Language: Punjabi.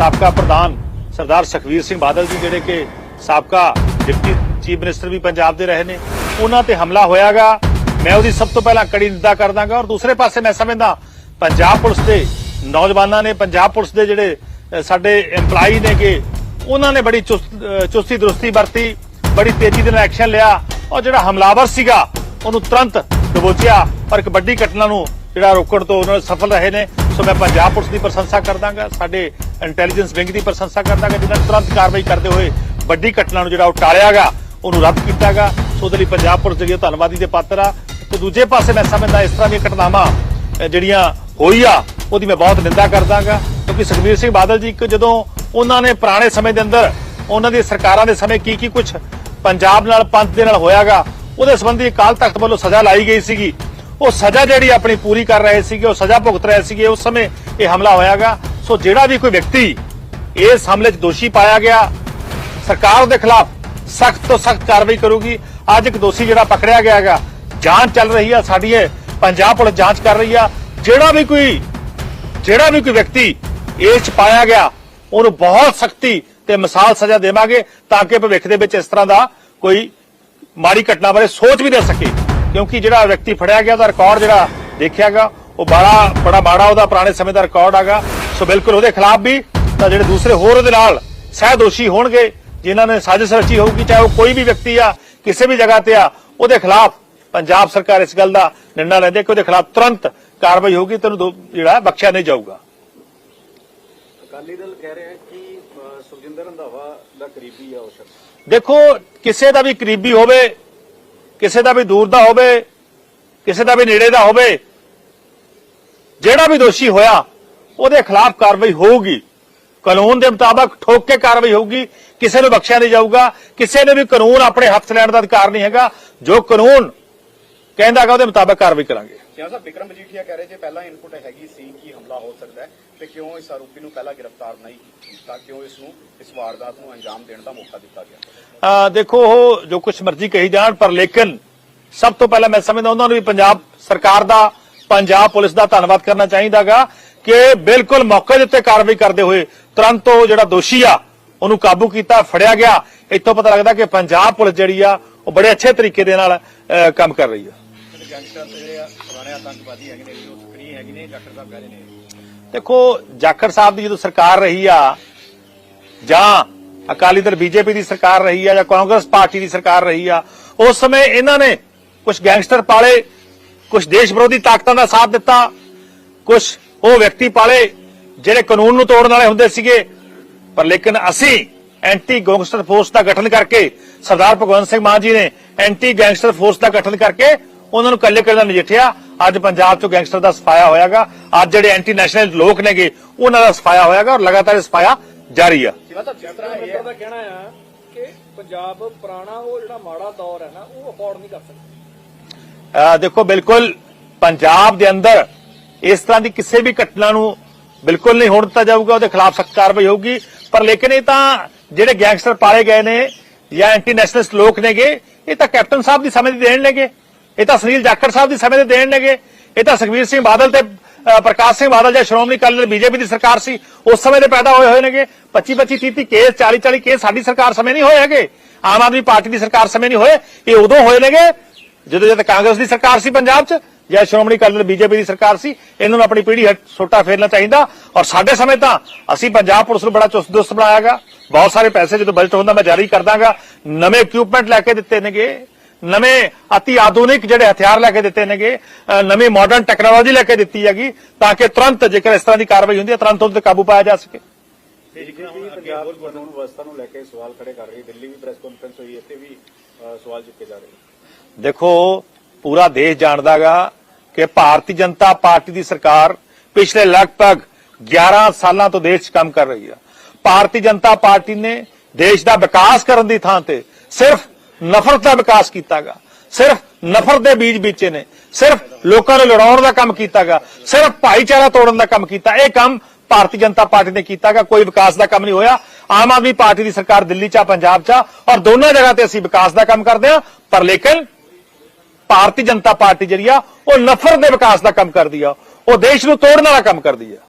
ਸਾਬਕਾ ਪ੍ਰਧਾਨ ਸਰਦਾਰ ਸੁਖਵੀਰ ਸਿੰਘ ਬਾਦਲ ਜੀ, ਜਿਹੜੇ ਕਿ ਸਾਬਕਾ ਡਿਪਟੀ ਚੀਫ ਮਿਨਿਸਟਰ ਵੀ ਪੰਜਾਬ ਦੇ ਰਹੇ ਨੇ, ਉਹਨਾਂ ਤੇ ਹਮਲਾ ਹੋਇਆਗਾ। ਮੈਂ ਉਹਦੀ ਸਭ ਤੋਂ ਪਹਿਲਾਂ ਕੜੀ ਨਿੰਦਾ ਕਰਦਾਗਾ ਔਰ ਦੂਸਰੇ ਪਾਸੇ ਮੈਂ ਸਮਝਦਾ ਪੰਜਾਬ ਪੁਲਿਸ ਦੇ ਨੌਜਵਾਨਾਂ ਨੇ, ਪੰਜਾਬ ਪੁਲਿਸ ਦੇ ਜਿਹੜੇ ਸਾਡੇ EMPLOYE ਨੇ ਕਿ ਉਹਨਾਂ ਨੇ ਬੜੀ ਚੁਸਤ ਚੁਸਤੀ ਦਰੁਸਤੀ ਵਰਤੀ, ਬੜੀ ਤੇਜ਼ੀ ਦੇ ਨਾਲ ਐਕਸ਼ਨ ਲਿਆ ਔਰ ਜਿਹੜਾ ਹਮਲਾਵਰ ਸੀਗਾ, ਉਹਨੂੰ ਤੁਰੰਤ ਦਬੋਚਿਆ ਔਰ ਇੱਕ ਵੱਡੀ ਘਟਨਾ ਨੂੰ ਜਿਹੜਾ ਰੋਕਣ ਤੋਂ ਉਹਨਾਂ ਸਫਲ ਰਹੇ ਨੇ। ਸੋ ਮੈਂ ਪੰਜਾਬ ਪੁਲਿਸ ਦੀ ਪ੍ਰਸ਼ੰਸਾ ਕਰਦਾਗਾ ਸਾਡੇ ਇੰਟੈਲੀਜੈਂਸ ਵਿੰਗ ਦੀ ਪ੍ਰਸ਼ੰਸਾ ਕਰਦਾ ਕਰਦਾਗਾ, ਜਿਨ੍ਹਾਂ ਨੇ ਤੁਰੰਤ ਕਾਰਵਾਈ ਕਰਦੇ ਹੋਏ ਵੱਡੀ ਘਟਨਾ ਨੂੰ ਜਿਹੜਾ ਉਹ ਟਾਲਿਆਗਾ ਉਹਨੂੰ ਰੱਦ ਕੀਤਾਗਾ। ਸੋ ਉਹਦੇ ਲਈ ਪੰਜਾਬ ਪੁਲਿਸ ਜਿਹੜੀ ਉਹ ਧੰਨਵਾਦੀ ਦੇ ਪਾਤਰ ਆ। ਤੇ ਦੂਜੇ ਪਾਸੇ ਮੈਂ ਸਮਝਦਾ ਇਸ ਤਰ੍ਹਾਂ ਦੀਆਂ ਘਟਨਾਵਾਂ ਜਿਹੜੀਆਂ ਹੋਈ ਆ, ਉਹਦੀ ਮੈਂ ਬਹੁਤ ਨਿੰਦਾ ਕਰਦਾਗਾ। ਕਿਉਂਕਿ ਸੁਖਬੀਰ ਸਿੰਘ ਬਾਦਲ ਜੀ ਇੱਕ ਜਦੋਂ ਉਹਨਾਂ ਨੇ ਪੁਰਾਣੇ ਸਮੇਂ ਦੇ ਅੰਦਰ ਉਹਨਾਂ ਦੀ ਸਰਕਾਰਾਂ ਦੇ ਸਮੇਂ ਕੀ ਕੀ ਕੁਝ ਪੰਜਾਬ ਨਾਲ, ਪੰਥ ਦੇ ਨਾਲ ਹੋਇਆਗਾ, ਉਹਦੇ ਸੰਬੰਧੀ ਅਕਾਲ ਤਖਤ ਵੱਲੋਂ ਸਜ਼ਾ ਲਾਈ ਗਈ ਸੀਗੀ। ਉਹ ਸਜ਼ਾ ਜਿਹੜੀ ਆਪਣੀ ਪੂਰੀ ਕਰ ਰਹੇ ਸੀਗੇ, ਉਹ ਸਜ਼ਾ ਭੁਗਤ ਰਹੇ ਸੀਗੇ, ਉਸ ਸਮੇਂ ਇਹ ਹਮਲਾ ਹੋਇਆਗਾ। ਸੋ ਜਿਹੜਾ ਵੀ ਕੋਈ ਵਿਅਕਤੀ ਇਸ ਹਮਲੇ 'ਚ ਦੋਸ਼ੀ ਪਾਇਆ ਗਿਆ, ਸਰਕਾਰ ਦੇ ਖਿਲਾਫ ਸਖਤ ਤੋਂ ਸਖਤ ਕਾਰਵਾਈ ਕਰੂਗੀ। ਅੱਜ ਇੱਕ ਦੋਸ਼ੀ ਜਿਹੜਾ ਪਕੜਿਆ ਗਿਆ ਹੈਗਾ, ਜਾਂਚ ਚੱਲ ਰਹੀ ਆ, ਸਾਡੀ ਇਹ ਪੰਜਾਬ ਪੁਲਿਸ ਜਾਂਚ ਕਰ ਰਹੀ ਆ। ਜਿਹੜਾ ਵੀ ਕੋਈ, ਜਿਹੜਾ ਵੀ ਕੋਈ ਵਿਅਕਤੀ ਇਸ ਚ ਪਾਇਆ ਗਿਆ, ਉਹਨੂੰ ਬਹੁਤ ਸਖਤੀ ਤੇ ਮਿਸਾਲ ਸਜ਼ਾ ਦੇਵਾਂਗੇ ਤਾਂ ਕਿ ਭਵਿੱਖ ਦੇ ਵਿੱਚ ਇਸ ਤਰ੍ਹਾਂ ਦਾ ਕੋਈ ਮਾੜੀ ਘਟਨਾ ਬਾਰੇ ਸੋਚ ਵੀ ਦੇ ਸਕੇ। ਕਿਉਂਕਿ ਜਿਹੜਾ ਵਿਅਕਤੀ ਫੜਿਆ ਗਿਆ, ਉਹਦਾ ਰਿਕਾਰਡ ਜਿਹੜਾ ਦੇਖਿਆਗਾ ਉਹ ਬੜਾ ਬੜਾ ਮਾੜਾ ਉਹਦਾ ਪੁਰਾਣੇ ਸਮੇਂ ਦਾ ਰਿਕਾਰਡ ਹੈਗਾ। ਸੋ ਬਿਲਕੁਲ ਉਹਦੇ ਖਿਲਾਫ ਵੀ ਤਾਂ ਜਿਹੜੇ ਦੂਸਰੇ ਹੋਰ ਉਹਦੇ ਨਾਲ ਸਹਿ ਦੋਸ਼ੀ ਹੋਣਗੇ ਜਿਨ੍ਹਾਂ ਨੇ ਸਾਜ਼ਿਸ਼ ਰਚੀ ਹੋਊਗੀ ਚਾਹੇ ਉਹ ਕੋਈ ਵੀ ਵਿਅਕਤੀ ਆ ਕਿਸੇ ਵੀ ਜਗ੍ਹਾ ਤੇ ਆ ਉਹਦੇ ਖਿਲਾਫ ਪੰਜਾਬ ਸਰਕਾਰ ਇਸ ਗੱਲ ਦਾ ਨਿਰਣਾ ਲੈਂਦੇ ਕਿ ਉਹਦੇ ਖਿਲਾਫ ਤੁਰੰਤ ਕਾਰਵਾਈ ਹੋਊਗੀ ਤੈਨੂੰ ਜਿਹੜਾ ਬਖਸ਼ਿਆ ਨਹੀਂ ਜਾਊਗਾ। ਅਕਾਲੀ ਦਲ ਕਹਿ ਰਿਹਾ ਹੈ ਕਿ ਅ, ਸੁਖਜਿੰਦਰ ਰੰਧਾਵਾ ਦਾ ਕਰੀਬੀ ਆ ਉਹ ਸ਼ਖਸ। ਦੇਖੋ ਕਿਸੇ ਦਾ ਵੀ ਕਰੀਬੀ ਹੋਵੇ ਕਿਸੇ ਦਾ ਵੀ ਦੂਰ ਦਾ ਹੋਵੇ ਕਿਸੇ ਦਾ ਵੀ ਨੇੜੇ ਦਾ ਹੋਵੇ ਜਿਹੜਾ ਵੀ ਦੋਸ਼ੀ ਹੋਇਆ ਉਹਦੇ ਖਿਲਾਫ ਕਾਰਵਾਈ ਹੋਊਗੀ। ਕਾਨੂੰਨ ਦੇ ਮੁਤਾਬਕ ਠੋਕ ਕੇ ਕਾਰਵਾਈ ਹੋਊਗੀ ਕਿਸੇ ਨੂੰ ਬਖਸ਼ਿਆ ਨਹੀਂ ਜਾਊਗਾ ਕਿਸੇ ਨੇ ਵੀ ਕਾਨੂੰਨ ਆਪਣੇ ਹੱਥ ਲੈਣ ਦਾ ਅਧਿਕਾਰ ਨਹੀਂ ਹੈਗਾ। ਜੋ ਕਾਨੂੰਨ ਕਹਿੰਦਾ ਹੈਗਾ ਉਹਦੇ ਮੁਤਾਬਕ ਕਾਰਵਾਈ ਕਰਾਂਗੇ। ਕਿਹਾ ਸਾਹਿਬ ਵਿਕਰਮ ਮਜੀਠੀਆ ਕਹਿ ਰਹੇ ਜੇ ਪਹਿਲਾਂ ਇਨਪੁਟ ਹੈਗੀ ਸੀ ਕਿ ਹਮਲਾ ਹੋ ਸਕਦਾ ਹੈ ਤੇ ਕਿਉਂ ਇਸ ਆਰੋਪੀ ਨੂੰ ਪਹਿਲਾਂ ਗ੍ਰਿਫਤਾਰ ਨਹੀਂ ਕੀਤਾ? ਕਿਉਂ ਇਸ ਨੂੰ ਇਸ ਵਾਰਦਾਤ ਨੂੰ ਅੰਜਾਮ ਦੇਣ ਦਾ ਮੌਕਾ ਦਿੱਤਾ ਗਿਆ? ਦੇਖੋ ਉਹ ਜੋ ਕੁਝ ਮਰਜ਼ੀ ਕਹੀ ਜਾਣ ਪਰ ਲੇਕਿਨ ਸਭ ਤੋਂ ਪਹਿਲਾਂ ਮੈਂ ਸਮਝਦਾ ਉਹਨਾਂ ਨੂੰ ਵੀ ਪੰਜਾਬ ਸਰਕਾਰ ਦਾ ਪੰਜਾਬ ਪੁਲਿਸ ਦਾ ਧੰਨਵਾਦ ਕਰਨਾ ਚਾਹੀਦਾਗਾ ਕਿ ਬਿਲਕੁਲ ਮੌਕੇ ਦੇ ਉੱਤੇ ਕਾਰਵਾਈ ਕਰਦੇ ਹੋਏ ਤੁਰੰਤ ਉਹ ਜਿਹੜਾ ਦੋਸ਼ੀ ਆ, ਉਹਨੂੰ ਕਾਬੂ ਕੀਤਾ, ਫੜਿਆ ਗਿਆ। ਇੱਥੋਂ ਪਤਾ ਲੱਗਦਾ ਕਿ ਪੰਜਾਬ ਪੁਲਿਸ ਜਿਹੜੀ ਆ, ਉਹ ਬੜੇ ਅੱਛੇ ਤਰੀਕੇ ਦੇ ਨਾਲ ਕੰਮ ਕਰ ਰਹੀ ਆ। ਗੈਂਗਸਟਰ ਜਿਹੜੇ ਆ ਪੁਰਾਣੇ ਆਤੰਕਵਾਦੀ ਹੈਗੇ ਨੇ ਉਹ ਸਕਰੀਨ ਹੈਗੇ ਨੇ ਡਾਕਟਰ ਸਾਹਿਬ ਕਹਿ ਨੇ ਦੇਖੋ, ਜਾਖੜ ਸਾਹਿਬ ਦੀ ਜਦੋਂ ਸਰਕਾਰ ਰਹੀ ਆ, ਜਾਂ ਅਕਾਲੀ ਦਲ ਬੀਜੇਪੀ ਦੀ ਸਰਕਾਰ ਰਹੀ ਆ, ਜਾਂ ਕਾਂਗਰਸ ਪਾਰਟੀ ਦੀ ਸਰਕਾਰ ਰਹੀ ਆ, ਉਸ ਸਮੇਂ ਇਹਨਾਂ ਨੇ ਕੁਝ ਗੈਂਗਸਟਰ ਪਾਲੇ ਕੁਝ ਦੇਸ਼ ਵਿਰੋਧੀ ਤਾਕਤਾਂ ਦਾ ਸਾਥ ਦਿੱਤਾ ਕੁਝ ਉਹ ਵਿਅਕਤੀ ਪਾਲੇ ਜਿਹੜੇ ਕਾਨੂੰਨ ਨੂੰ ਤੋੜਨ ਵਾਲੇ ਹੁੰਦੇ ਸੀਗੇ। ਪਰ ਲੇਕਿਨ ਅਸੀਂ ਐਂਟੀ ਗੈਂਗਸਟਰ ਫੋਰਸ ਦਾ ਗਠਨ ਕਰਕੇ ਸਰਦਾਰ ਭਗਵੰਤ ਸਿੰਘ ਮਾਨ ਜੀ ਨੇ ਐਂਟੀ ਗੈਂਗਸਟਰ ਫੋਰਸ ਦਾ ਗਠਨ ਕਰਕੇ ਉਹਨਾਂ ਨੂੰ ਕੱਲੇ ਕੱਲੇ ਨਜਿੱਠਿਆ। ਅੱਜ ਪੰਜਾਬ 'ਚੋਂ ਗੈਂਗਸਟਰ ਦਾ ਸਫਾਇਆ ਹੋਇਆਗਾ। ਅੱਜ ਜਿਹੜੇ ਐਂਟੀ ਨੈਸ਼ਨਲ ਲੋਕ ਨੇਗੇ ਉਹਨਾਂ ਦਾ ਸਫਾਇਆ ਹੋਇਆਗਾ ਔਰ ਲਗਾਤਾਰ ਸਫਾਇਆ ਜਾਰੀ ਆ। ਤਾਂ ਦਾ ਕਹਿਣਾ ਕਿ ਪੰਜਾਬ ਪੁਰਾਣਾ ਉਹ ਜਿਹੜਾ ਮਾੜਾ ਦੌਰ ਹੈ ਨਾ ਉਹ ਅਫੋਰਡ ਨਹੀਂ ਕਰ ਸਕਦਾ। ਦੇਖੋ, ਬਿਲਕੁਲ ਪੰਜਾਬ ਦੇ ਅੰਦਰ ਇਸ ਤਰ੍ਹਾਂ ਦੀ ਕਿਸੇ ਵੀ ਘਟਨਾ ਨੂੰ ਬਿਲਕੁਲ ਨਹੀਂ ਹੋਣ ਦਿੱਤਾ ਜਾਊਗਾ, ਉਹਦੇ ਖਿਲਾਫ ਸਖਤ ਕਾਰਵਾਈ ਹੋਊਗੀ। ਪਰ ਲੇਕਿਨ ਇਹ ਤਾਂ ਜਿਹੜੇ ਗੈਂਗਸਟਰ ਪਾਲੇ ਗਏ ਨੇ ਜਾਂ ਐਂਟੀ ਨੈਸ਼ਨਲਿਸਟ ਲੋਕ ਨੇਗੇ, ਇਹ ਤਾਂ ਕੈਪਟਨ ਸਾਹਿਬ ਦੀ ਸਮੇਂ ਦੀ ਦੇਣ ਨੇਗੇ। ਇਹ ਤਾਂ ਸੁਨੀਲ ਜਾਖੜ ਸਾਹਿਬ ਦੀ ਸਮੇਂ ਦੇ ਦੇਣ ਨੇਗੇ। ਇਹ ਤਾਂ ਸੁਖਵੀਰ ਸਿੰਘ ਬਾਦਲ ਤੇ ਪ੍ਰਕਾਸ਼ ਸਿੰਘ ਬਾਦਲ ਜਾਂ ਸ਼੍ਰੋਮਣੀ ਅਕਾਲੀ ਦਲ ਬੀਜੇਪੀ ਦੀ ਸਰਕਾਰ ਸੀ, ਉਸ ਸਮੇਂ ਦੇ ਪੈਦਾ ਹੋਏ ਹੋਏ ਨੇਗੇ। 25 25 30 30 ਕੇਸ 40 40 ਕੇਸ ਸਾਡੀ ਸਰਕਾਰ ਸਮੇਂ ਨਹੀਂ ਹੋਏ ਹੈਗੇ। ਆਮ ਆਦਮੀ ਪਾਰਟੀ ਦੀ ਸਰਕਾਰ ਸਮੇਂ ਨਹੀਂ ਹੋਏ। ਇਹ ਉਦੋਂ ਹੋਏ ਨੇਗੇ ਜਦੋਂ ਜਦ ਕਾਂਗਰਸ ਦੀ ਸਰਕਾਰ ਸੀ ਪੰਜਾਬ 'ਚ, ਜਾਂ ਸ਼੍ਰੋਮਣੀ ਅਕਾਲੀ ਦਲ ਬੀਜੇਪੀ ਦੀ ਸਰਕਾਰ ਸੀ, ਇਹਨਾਂ ਨੂੰ ਆਪਣੀ ਪੀੜ੍ਹੀ ਛੋਟਾ ਫੇਰਨਾ ਚਾਹੀਦਾ। ਔਰ ਸਾਡੇ ਸਮੇਂ ਤਾਂ ਅਸੀਂ ਪੰਜਾਬ ਪੁਲਿਸ ਨੂੰ ਬੜਾ ਚੁਸਤ ਦੁਸਤ ਬਣਾਇਆਗਾ। ਬਹੁਤ ਸਾਰੇ ਪੈਸੇ ਜਦੋਂ ਬਜਟ ਹੁੰਦਾ, ਮੈਂ ਜਾਰੀ ਕਰ ਦਾਂਗਾ ਨਵੇਂ ਇਕਵਿਪਮੈਂਟ ਲੈ ਕੇ ਦਿੱਤੇ ਨੇਗੇ। ਨਵੇਂ ਅਤੀ ਆਧੁਨਿਕ ਜਿਹੜੇ ਹਥਿਆਰ ਲੈ ਕੇ ਦਿੱਤੇ ਨੇਗੇ। ਨਵੀਂ ਮਾਡਰਨ ਟੈਕਨੋਲੋਜੀ ਲੈ ਕੇ ਦਿੱਤੀ ਹੈਗੀ, ਤਾਂ ਕਿ ਤੁਰੰਤ ਜੇਕਰ ਇਸ ਤਰ੍ਹਾਂ ਦੀ ਕਾਰਵਾਈ ਹੁੰਦੀ ਹੈ, ਤੁਰੰਤ ਉਹਦੇ ਕਾਬੂ ਪਾਇਆ ਜਾ ਸਕੇ। ਪੰਜਾਬ ਕਾਨੂੰਨ ਵਿਵਸਥਾ ਨੂੰ ਲੈ ਕੇ ਸਵਾਲ ਖੜੇ ਕਰ ਰਹੀ ਦਿੱਲੀ ਵੀ ਪ੍ਰੈਸ ਕਾਨਫਰੰਸ ਹੋਈ ਇੱਥੇ ਵੀ ਸਵਾਲ ਚੁੱਕੇ ਜਾ ਰਹੇ ਦੇਖੋ, ਪੂਰਾ ਦੇਸ਼ ਜਾਣਦਾਗਾ ਕਿ ਭਾਰਤੀ ਜਨਤਾ ਪਾਰਟੀ ਦੀ ਸਰਕਾਰ ਪਿਛਲੇ ਲਗਭਗ 11 ਸਾਲਾਂ ਤੋਂ ਦੇਸ਼ 'ਚ ਕੰਮ ਕਰ ਰਹੀ ਹੈ ਭਾਰਤੀ ਜਨਤਾ ਪਾਰਟੀ ਨੇ ਦੇਸ਼ ਦਾ ਵਿਕਾਸ ਕਰਨ ਦੀ ਥਾਂ ਤੇ ਸਿਰਫ ਨਫ਼ਰਤ ਦਾ ਵਿਕਾਸ ਕੀਤਾਗਾ। ਸਿਰਫ ਨਫ਼ਰਤ ਦੇ ਬੀਜ ਬੀਚੇ ਨੇ। ਸਿਰਫ ਲੋਕਾਂ ਨੂੰ ਲੜਾਉਣ ਦਾ ਕੰਮ ਕੀਤਾਗਾ। ਸਿਰਫ ਭਾਈਚਾਰਾ ਤੋੜਨ ਦਾ ਕੰਮ ਕੀਤਾ। ਇਹ ਕੰਮ ਭਾਰਤੀ ਜਨਤਾ ਪਾਰਟੀ ਨੇ ਕੀਤਾਗਾ। ਕੋਈ ਵਿਕਾਸ ਦਾ ਕੰਮ ਨਹੀਂ ਹੋਇਆ। ਆਮ ਆਦਮੀ ਪਾਰਟੀ ਦੀ ਸਰਕਾਰ ਦਿੱਲੀ 'ਚ ਆ, ਪੰਜਾਬ 'ਚ ਆ। ਔਰ ਦੋਨਾਂ ਜਗ੍ਹਾ ਤੇ ਅਸੀਂ ਵਿਕਾਸ ਦਾ ਕੰਮ ਕਰਦੇ ਆ ਪਰ ਲੇਕਿਨ ਭਾਰਤੀ ਜਨਤਾ ਪਾਰਟੀ ਜਿਹੜੀ ਆ, ਉਹ ਨਫ਼ਰਤ ਦੇ ਵਿਕਾਸ ਦਾ ਕੰਮ ਕਰਦੀ ਆ। ਉਹ ਦੇਸ਼ ਨੂੰ ਤੋੜਨ ਵਾਲਾ ਕੰਮ ਕਰਦੀ ਆ।